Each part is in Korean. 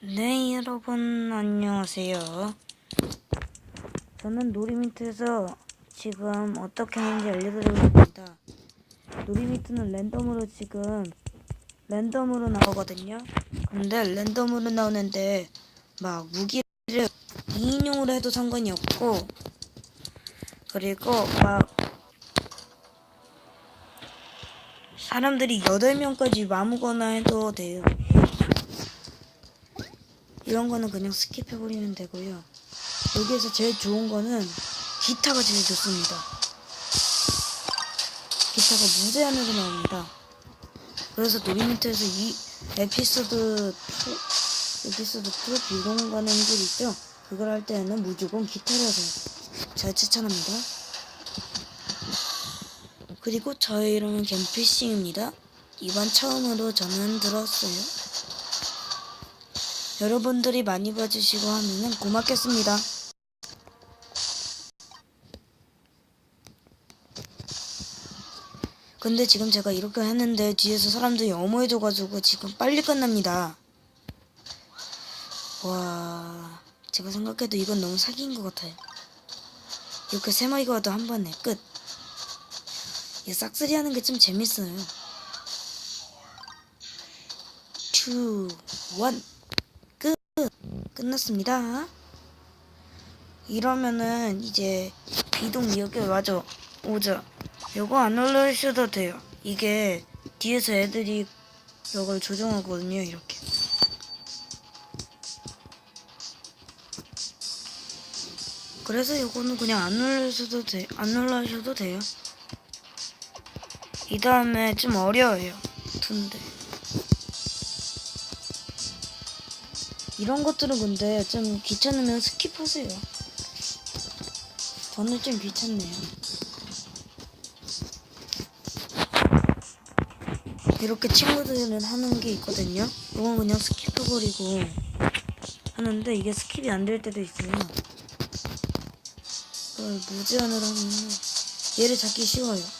네, 여러분, 안녕하세요. 저는 놀이미트에서 지금 어떻게 하는지 알려드리겠습니다. 놀이미트는 랜덤으로 지금 랜덤으로 나오거든요. 근데 랜덤으로 나오는데 막 무기를 2인용으로 해도 상관이 없고 그리고 막 사람들이 8명까지 아무거나 해도 돼요. 이런 거는 그냥 스킵해버리면 되고요. 여기에서 제일 좋은 거는 기타가 제일 좋습니다. 기타가 무제한으로 나옵니다. 그래서 놀이미터에서 이 에피소드 2, 에피소드 2 비공 가는 길 있죠? 그걸 할 때는 무조건 기타를 하세요. 잘 추천합니다. 그리고 저의 이름은 gem피싱입니다. 이번 처음으로 저는 들었어요. 여러분들이 많이 봐주시고 하면은 고맙겠습니다. 근데 지금 제가 이렇게 했는데 뒤에서 사람들이 어머해져가지고 지금 빨리 끝납니다. 와, 제가 생각해도 이건 너무 사기인 것 같아요. 이렇게 세 마리가 와도 한 번에 끝. 이 싹쓸이 하는 게 좀 재밌어요. 2, 1. 끝났습니다. 이러면은 이제 이동 여기 와죠. 오죠. 요거 안 올라오셔도 돼요. 이게 뒤에서 애들이 이걸 조정하거든요. 이렇게. 그래서 요거는 그냥 안 올라오셔도 돼. 안 올라오셔도 돼요. 이 다음에 좀 어려워요. 둔데. 이런 것들은 근데 좀 귀찮으면 스킵하세요. 저는 좀 귀찮네요. 이렇게 친구들은 하는 게 있거든요. 이건 그냥 스킵해버리고 하는데 이게 스킵이 안 될 때도 있어요. 그걸 무제한으로 하면 얘를 잡기 쉬워요.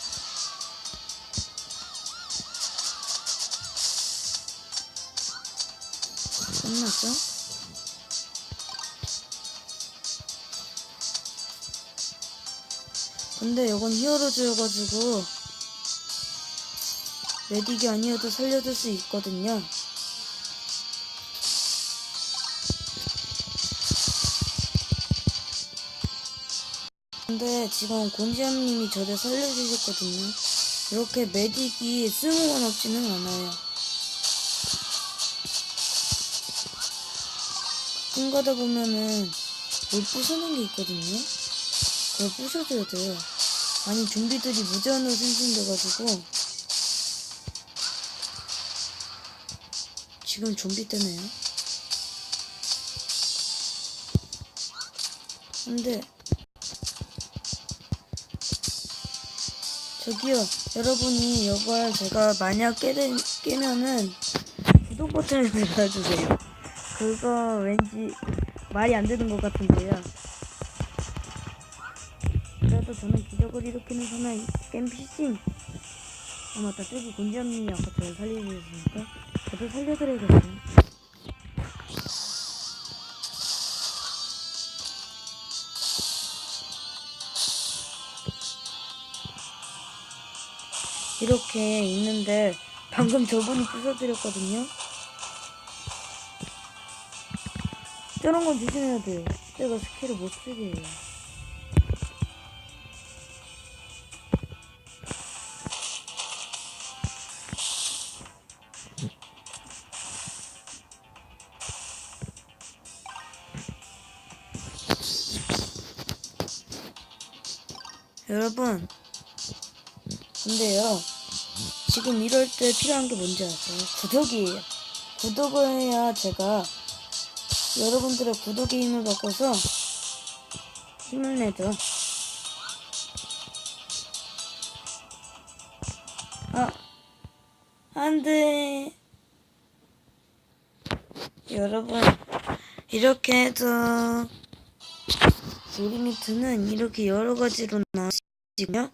끝났죠? 근데 이건 히어로즈여가지고 메딕이 아니어도 살려줄 수 있거든요. 근데 지금 곤지암님이 저를 살려주셨거든요. 이렇게 메딕이 쓸모가 없지는 않아요. 가끔 가다 보면은 뭘 부수는 게 있거든요. 그걸 부셔줘야 돼요. 아니 좀비들이 무제한으로 생성돼가지고 지금 좀비 때네요. 근데 저기요 여러분이 이걸 제가 만약 깨, 깨면은 구독 버튼을 눌러주세요. 그거 왠지 말이 안 되는 것 같은데요. 그래도 저는 기적을 일으키는 사나이 겜피싱. 아 맞다 저기 곤지암님이 아까 저를 살려주셨으니까 저도 살려드려야겠어요. 이렇게 있는데 방금 저분이 부숴드렸거든요. 저런 건 조심해야 돼요. 제가 스킬을 못 쓰게 해요. 여러분, 근데요, 지금 이럴 때 필요한 게 뭔지 아세요? 구독이에요. 구독을 해야 제가 여러분들의 구독의 힘을 바꿔서 힘을 내죠. 아, 안 돼. 여러분, 이렇게 해서 놀이미트는 이렇게 여러 가지로 나오시고요.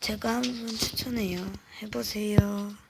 제가 한번 추천해요. 해보세요.